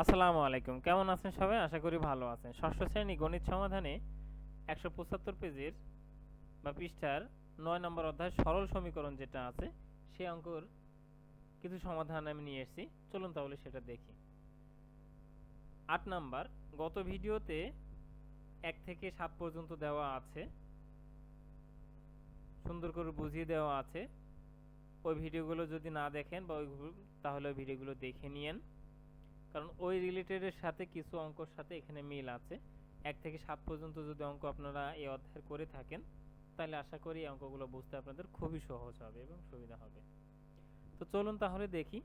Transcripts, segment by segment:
আসসালামু আলাইকুম। কেমন আছেন সবাই? আশা করি ভালো আছেন। ষষ্ঠ শ্রেণি গণিত সমাধানে একশো পঁচাত্তর পেজের বা পৃষ্ঠার নয় নম্বর অধ্যায় সরল সমীকরণ যেটা আছে সেই অঙ্কর কিছু সমাধান আমি নিয়ে এসেছি। চলুন তাহলে সেটা দেখি। আট নাম্বার, গত ভিডিওতে এক থেকে সাত পর্যন্ত দেওয়া আছে। সুন্দর করে বুঝিয়ে দেওয়া আছে। ওই ভিডিওগুলো যদি না দেখেন বা ওই তাহলে ওই ভিডিওগুলো দেখে নিয়েন। কারণ ওই রিলেটেডের সাথে কিছু অঙ্কর সাথে এখানে মিল আছে। এক থেকে সাত পর্যন্ত যদি অঙ্ক আপনারা এই অধ্যায় করে থাকেন, তাহলে আশা করি এই অঙ্কগুলো বুঝতে আপনাদের খুবই সহজ হবে এবং সুবিধা হবে। তো চলুন তাহলে দেখি।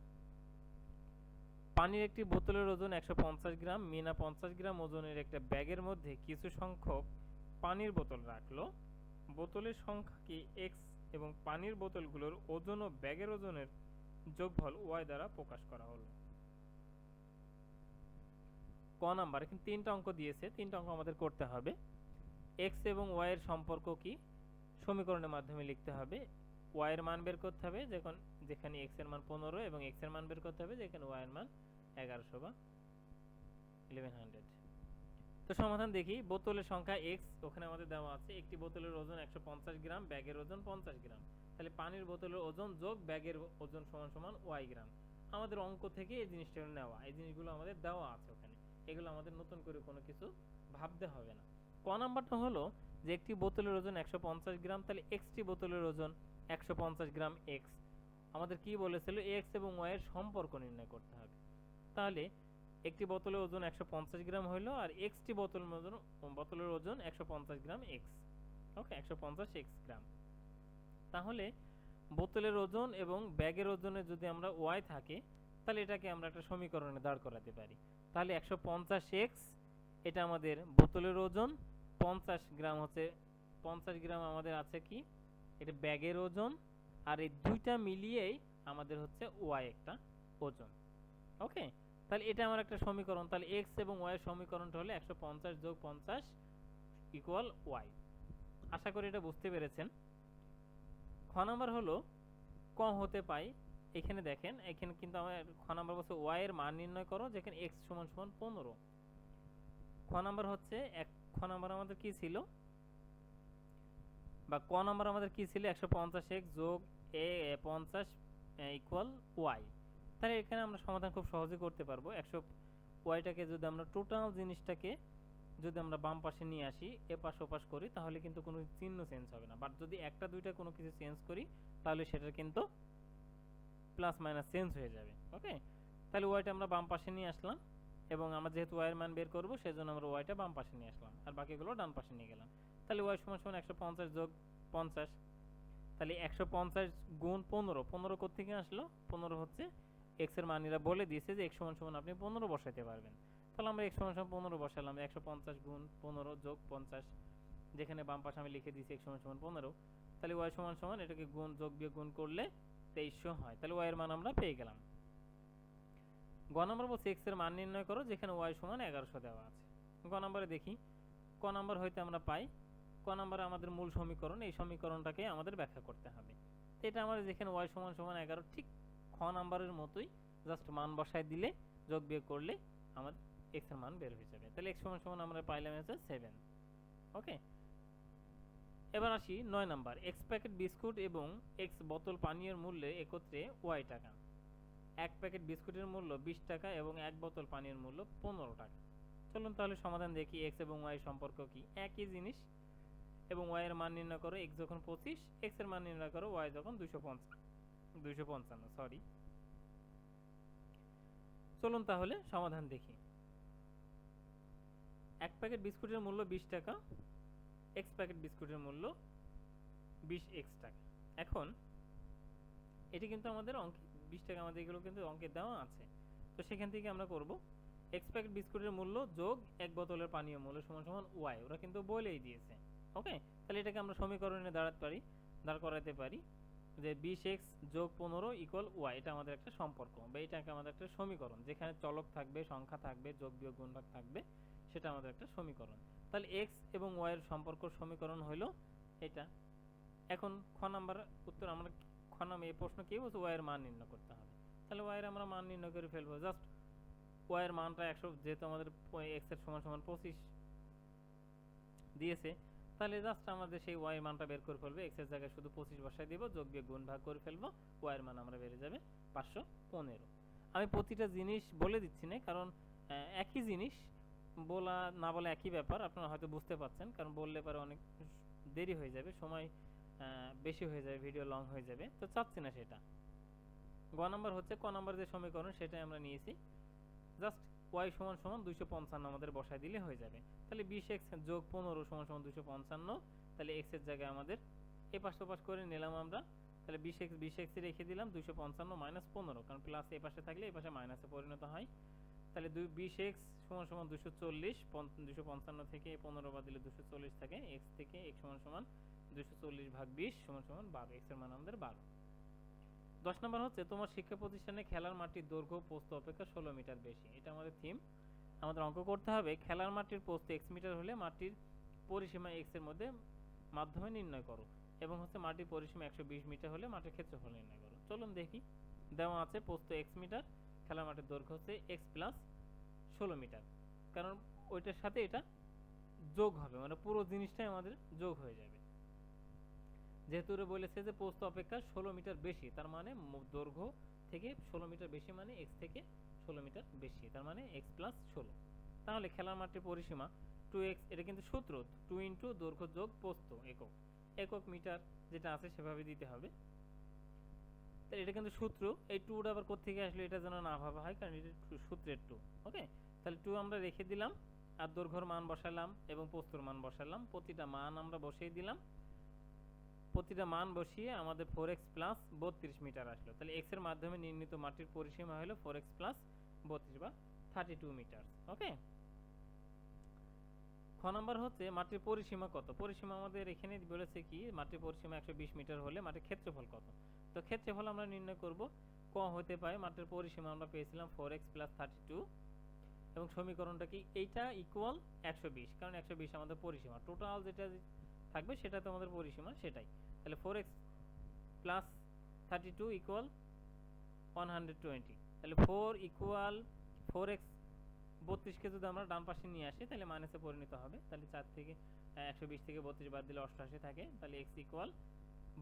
পানির একটি বোতলের ওজন একশো পঞ্চাশ গ্রাম, মিনা পঞ্চাশ গ্রাম ওজনের একটা ব্যাগের মধ্যে কিছু সংখ্যক পানির বোতল রাখল। বোতলের সংখ্যা কি এক্স এবং পানির বোতলগুলোর ওজন ও ব্যাগের ওজনের যোগফল ওয়াই দ্বারা প্রকাশ করা হলো। ক নাম্বার, এখানে তিনটা অঙ্ক দিয়েছে, তিনটা অঙ্ক আমাদের করতে হবে। এক্স এবং ওয়াই এর সম্পর্ক কি? সমীকরণের মাধ্যমে লিখতে হবে। ওয়াই এর মান বের করতে হবে, যখন, যেখানে এক্সের মান পনেরো এবং এক্সের মান বের করতে হবে, যেখানে ওয়াই এর মান এগারোশো বা ইলেভেন হান্ড্রেড তো সমাধান দেখি, বোতলের সংখ্যা এক্স ওখানে আমাদের দেওয়া আছে, একটি বোতলের ওজন একশো পঞ্চাশ গ্রাম, ব্যাগের ওজন পঞ্চাশ গ্রাম। তাহলে পানির বোতলের ওজন যোগ ব্যাগের ওজন সমান সমান ওয়াই গ্রাম। আমাদের অঙ্ক থেকে এই জিনিসটা নেওয়া, এই জিনিসগুলো আমাদের দেওয়া আছে ওখানে। এগুলো আমাদের নতুন করে কোনো কিছু ভাবতে হবে না। ক নাম্বারটা হলো যে একটি বোতলের ওজন একশো পঞ্চাশ গ্রাম, তাহলে এক্সটি বোতলের ওজন একশো পঞ্চাশ গ্রাম এক্স আমাদের কি বলেছিল? এক্স এবং ওয়াই এর সম্পর্ক নির্ণয় করতে হবে। তাহলে একটি বোতলের ওজন একশো পঞ্চাশ গ্রাম হইল আর এক্সটি বোতল ওজন, বোতলের ওজন একশো পঞ্চাশ গ্রাম এক্স ওকে একশো পঞ্চাশ এক্স গ্রাম। তাহলে বোতলের ওজন এবং ব্যাগের ওজনে যদি আমরা ওয়াই থাকে, তাহলে এটাকে আমরা একটা সমীকরণে দাঁড় করাতে পারি। তাহলে একশো পঞ্চাশ এক্স, এটা আমাদের বোতলের ওজন, পঞ্চাশ গ্রাম হচ্ছে, পঞ্চাশ গ্রাম আমাদের আছে কি? এটা ব্যাগের ওজন, আর এই দুইটা মিলিয়েই আমাদের হচ্ছে ওয়াই একটা ওজন। ওকে? তাহলে এটা আমার একটা সমীকরণ, তাহলে এক্স এবং ওয়াই সমীকরণটা হলো একশো পঞ্চাশ যোগ পঞ্চাশ ইকুয়াল ওয়াই আশা করি এটা বুঝতে পেরেছেন। খ নাম্বার হলো, ক হতে পাই এখানে দেখেন, এখানে কিন্তু আমার খ নাম্বার বলছে ওয়াই এর মান নির্ণয় করো, যেখানে এক্স সমান সমান পনেরো। খ নাম্বার হচ্ছে এক, খ নাম্বার আমাদের কি ছিল? বা ক নাম্বার আমাদের কি ছিল? একশো পঞ্চাশ এক্স যোগ এ পঞ্চাশ ইকুয়াল ওয়াই তাহলে এখানে আমরা সমাধান খুব সহজে করতে পারব। একশো ওয়াইটাকে যদি আমরা টোটাল জিনিসটাকে যদি আমরা বাম পাশে নিয়ে আসি এ পাশ ও পাশ করি, তাহলে কিন্তু কোনো চিহ্ন চেঞ্জ হবে না। বাট যদি একটা, দুইটা কোনো কিছু চেঞ্জ করি, তাহলে সেটা কিন্তু প্লাস মাইনাস চেঞ্জ হয়ে যাবে ওকে তাহলে ওয়াইটা আমরা বাম পাশে নিয়ে আসলাম এবং আমরা যেহেতু ওয়াইয়ের মান বের করব, সেজন্য আমরা ওয়াইটা বাম পাশে নিয়ে আসলাম আর বাকিগুলো ডান পাশে নিয়ে গেলাম। তাহলে ওয়াই সমান সমান একশো পঞ্চাশ যোগ পঞ্চাশ, তাহলে একশো পঞ্চাশ গুণ পনেরো পনেরো কোথেকে আসলো? পনেরো হচ্ছে এক্সের মানিরা বলে দিয়েছে যে এক সমান সমান আপনি পনেরো বসাইতে পারবেন। তাহলে আমরা এক সমান সমান পনেরো বসালাম, একশো পঞ্চাশ গুণ পনেরো যোগ পঞ্চাশ, যেখানে বাম পাশে আমি লিখে দিয়েছি এক সমান সমান পনেরো। তাহলে ওয়াই সমান সমান এটাকে গুণ যোগ বিয়োগ গুণ করলে তেইশশো হয়। তাহলে ওয়াই এর মান আমরা পেয়ে গেলাম। গ নম্বর বলছে এক্সের মান নির্ণয় করো, যেখানে ওয়াই সমান এগারোশো দেওয়া আছে। গ নম্বরে দেখি, ক নম্বর হইতে আমরা পাই, ক নম্বরে আমাদের মূল সমীকরণ, এই সমীকরণটাকে আমাদের ব্যাখ্যা করতে হবে। এটা আমাদের যেখানে ওয়াই সমান সমান এগারো, ঠিক খ নাম্বারের মতোই জাস্ট মান বসায় দিলে, যোগ বিয়োগ করলে আমাদের এক্সের মান বের হয়ে যাবে। তাহলে এক্স সমান সমান আমরা পাইলাম হচ্ছে সেভেন ওকে এবার আসি নয় নাম্বার এক্স প্যাকেট বিস্কুট এবং এক্স বোতল পানীয়ের মূল্যে একত্রে ওয়াই টাকা। এক প্যাকেট বিস্কুটের মূল্য বিশ টাকা এবং এক বোতল পানীয়ের মূল্য পনেরো টাকা। চলুন তাহলে সমাধান দেখি এক্স এবং ওয়াই সম্পর্ক কি। একই জিনিস এবং ওয়াই এর মান নির্ণয় করো এক্স যখন পঁচিশ এক্সের মান নির্ণয় করো ওয়াই যখন দুশো পঞ্চান্ন। দুশো পঞ্চান্ন সরি চলুন তাহলে সমাধান দেখি। এক প্যাকেট বিস্কুটের মূল্য বিশ টাকা এক্স প্যাকেট বিস্কুটের মূল্য বিশ এক্স টাকা। এখন, এটি কিন্তু আমাদের অঙ্কে, বিশ টাকা আমাদের এগুলো কিন্তু অঙ্কে দেওয়া আছে। তো সেখান থেকে আমরা করব এক্স প্যাকেট বিস্কুটের মূল্য যোগ এক বোতলের পানীয় মূল্য সমান সমান ওয়াই ওরা কিন্তু বলেই দিয়েছে। ওকে তাহলে এটাকে আমরা সমীকরণে দাঁড়াতে পারি, দাঁড় করাতে পারি যে বিশ এক্স যোগ পনেরো ইকুয়াল ওয়াই এটা আমাদের একটা সম্পর্ক বা এটাকে আমাদের একটা সমীকরণ। যেখানে চলক থাকবে, সংখ্যা থাকবে, যোগ বিয়োগ গুণভাগ থাকবে, সেটা আমাদের একটা সমীকরণ। তাহলে এক্স এবং ওয়াই এর সম্পর্ক সমীকরণ হইল এটা। এখন খ নাম্বার উত্তর আমরা খ নামে এই প্রশ্ন কি বলছে? ওয়াই এর মান নির্ণয় করতে হবে। তাহলে ওয়াই এর আমরা মান নির্ণয় করে ফেলব। জাস্ট ওয়াই এর মানটা একশো যেহেতু আমাদের এক্সের সমান সমান পঁচিশ দিয়েছে, তাহলে জাস্ট আমাদের সেই ওয়াই মানটা বের করে ফেলবে এক্সের জায়গায় শুধু পঁচিশ বসায় দিব, যোগ বিয়োগ গুণ ভাগ করে ফেলব ওয়াই এর মান আমরা বেড়ে যাবে পাঁচশো পনেরো। আমি প্রতিটা জিনিস বলে দিচ্ছি না, কারণ একই জিনিস বলা না বলা একই ব্যাপার, আপনারা হয়তো বুঝতে পারছেন, কারণ বললে পরে অনেক দেরি হয়ে যাবে, সময় বেশি হয়ে যাবে ভিডিও লং হয়ে যাবে, তো চাচ্ছি না সেটা। গ নাম্বার হচ্ছে, ক নাম্বার যে সমীকরণ, সেটাই আমরা নিয়েছি। জাস্ট ওয়াই সমান সমান দুইশো পঞ্চান্ন আমাদের বসায় দিলে হয়ে যাবে। তাহলে বিশ এক্স যোগ পনেরো সমান সমান দুশো পঞ্চান্ন, তাহলে এক্সের জায়গায় আমাদের এ পাশ ও পাশ করে নিলাম আমরা। তাহলে বিশ এক্স বিশ এক্স রেখে দিলাম, দুইশো পঞ্চান্ন মাইনাস পনেরো, কারণ প্লাস এ পাশে থাকলে এ পাশে মাইনাসে পরিণত হয়। তাহলে দুই, বিশ এক্স সমান সমান দুশো চল্লিশ দুশো পঞ্চান্ন থেকে পনেরো বাদ দিলে দুশো চল্লিশ থাকে। এক্স থেকে এক্স সমান সমান দুশো চল্লিশ ভাগ বিশ সমান সমান বারো এক্সের মান আমাদের বারো। দশ নম্বর হচ্ছে, তোমার শিক্ষা প্রতিষ্ঠানে খেলার মাটির দৈর্ঘ্য পোস্ত অপেক্ষা ষোলো মিটার বেশি। এটা আমাদের থিম আমাদের অঙ্ক করতে হবে, খেলার মাটির পোস্ত এক্স মিটার হলে মাটির পরিসীমা এক্সের মধ্যে মাধ্যমে নির্ণয় করো এবং হচ্ছে মাটির পরিসীমা একশো বিশ মিটার হলে মাটির ক্ষেত্রফল নির্ণয় করো। চলুন দেখি। দেওয়া আছে পোস্ত এক্স মিটার। খেলার মাটির দৈর্ঘ্য হচ্ছে এক্স প্লাস ষোলো মিটার। কারণ ওইটার সাথে এটা যোগ হবে মানে পুরো জিনিসটাই আমাদের যোগ হয়ে যাবে। যেহেতু ওরা বলেছে যে পোস্ত অপেক্ষা ষোলো মিটার বেশি, তার মানে দৈর্ঘ্য থেকে ষোলো মিটার বেশি মানে এক্স থেকে ষোলো মিটার বেশি, তার মানে এক্স প্লাস ষোলো। তাহলে খেলার মাঠের পরিসীমা টু এক্স এটা কিন্তু সূত্র টু ইন্টু দৈর্ঘ্য যোগ পোস্ত একক। একক মিটার যেটা আছে সেভাবে দিতে হবে। তাহলে এটা কিন্তু সূত্র। এই টুটা আবার কোথেকে আসলো এটা যেন না ভাবা হয়, কারণ এটা সূত্রের টু ওকে তাহলে টু আমরা রেখে দিলাম, আর দৈর্ঘ্যর মান বসালাম এবং পোস্তর মান বসালাম। প্রতিটা মান আমরা বসিয়ে দিলাম। প্রতিটা মান বসিয়ে আমাদের ফোর এক্স প্লাস বত্রিশ মিটার আসলো। তাহলে এক্সের মাধ্যমে নির্ণীত মাটির পরিসীমা হলো ফোর এক্স প্লাস বত্রিশ বা থার্টি টু মিটার ওকে খ নম্বর হচ্ছে মাটির পরিসীমা কত? পরিসীমা আমাদের এখানে বলেছে কি, মাটির পরিসীমা একশো বিশ মিটার হলে মাটির ক্ষেত্রফল কত? তো ক্ষেত্রফল আমরা নির্ণয় করব, ক হতে পারে মাটির পরিসীমা আমরা পেয়েছিলাম four x plus thirty two এবং সমীকরণটা কি এইটা ইকুয়াল একশো বিশ, কারণ একশো বিশ আমাদের পরিসীমা। টোটাল যেটা থাকবে সেটা তো আমাদের পরিসীমা সেটাই। তাহলে four x plus thirty two equal one hundred twenty তাহলে ফোর ইকুয়াল ফোর এক্স বত্রিশকে যদি আমরা ডান পাশে নিয়ে আসি, তাহলে মাইনাসে পরিণত হবে। তাহলে চার থেকে, একশো বিশ থেকে বত্রিশ বাদ দিলে অষ্টআশি থাকে। তাহলে এক্স ইকুয়াল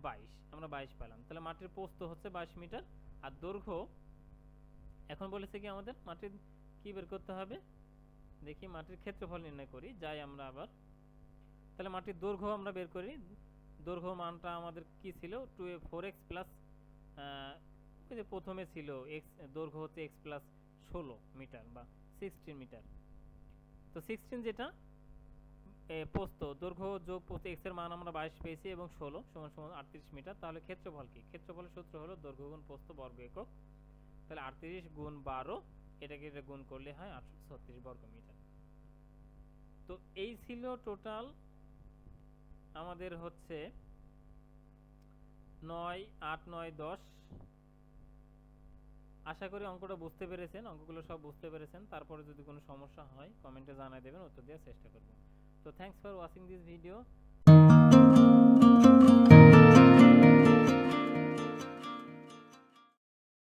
বাইশ, আমরা বাইশ পেলাম। তাহলে মাটির পোস্ত হচ্ছে বাইশ মিটার, আর দৈর্ঘ্য এখন বলেছে কি আমাদের মাটির কি বের করতে হবে? দেখি মাটির ক্ষেত্রফল নির্ণয় করি, যাই আমরা আবার। তাহলে মাটির দৈর্ঘ্য আমরা বের করি। দৈর্ঘ্য মানটা আমাদের কি ছিল? Two a four x plus যে প্রথমে ছিল এক্স, দৈর্ঘ্য হচ্ছে এক্স প্লাস ষোলো মিটার বা সিক্সটিন মিটার। তো সিক্সটিন যেটা পোস্ত। দৈর্ঘ্য যোগ পোস্ত এক্সের মান আমরা বাইশ পেয়েছি এবং ষোলো সমান সমান আটত্রিশ মিটার। তাহলে ক্ষেত্রফল কি? ক্ষেত্রফলের সূত্র হলো দৈর্ঘ্য গুণ পোস্ত বর্গ একক। তাহলে আটত্রিশ গুণ বারো, এটাকে এটা গুণ করলে হয় আটশো ছত্রিশ বর্গ মিটার। তো এই ছিল টোটাল আমাদের হচ্ছে নয়, আট, নয়, দশ। আশা করি অঙ্কটা বুঝতে পেরেছেন। অঙ্কগুলো সব বুঝতে পেরেছেন। তারপরে যদি কোনো সমস্যা হয়, কমেন্টে জানাই দেবেন, উত্তর দেওয়ার চেষ্টা করব। তো thanks for watching this video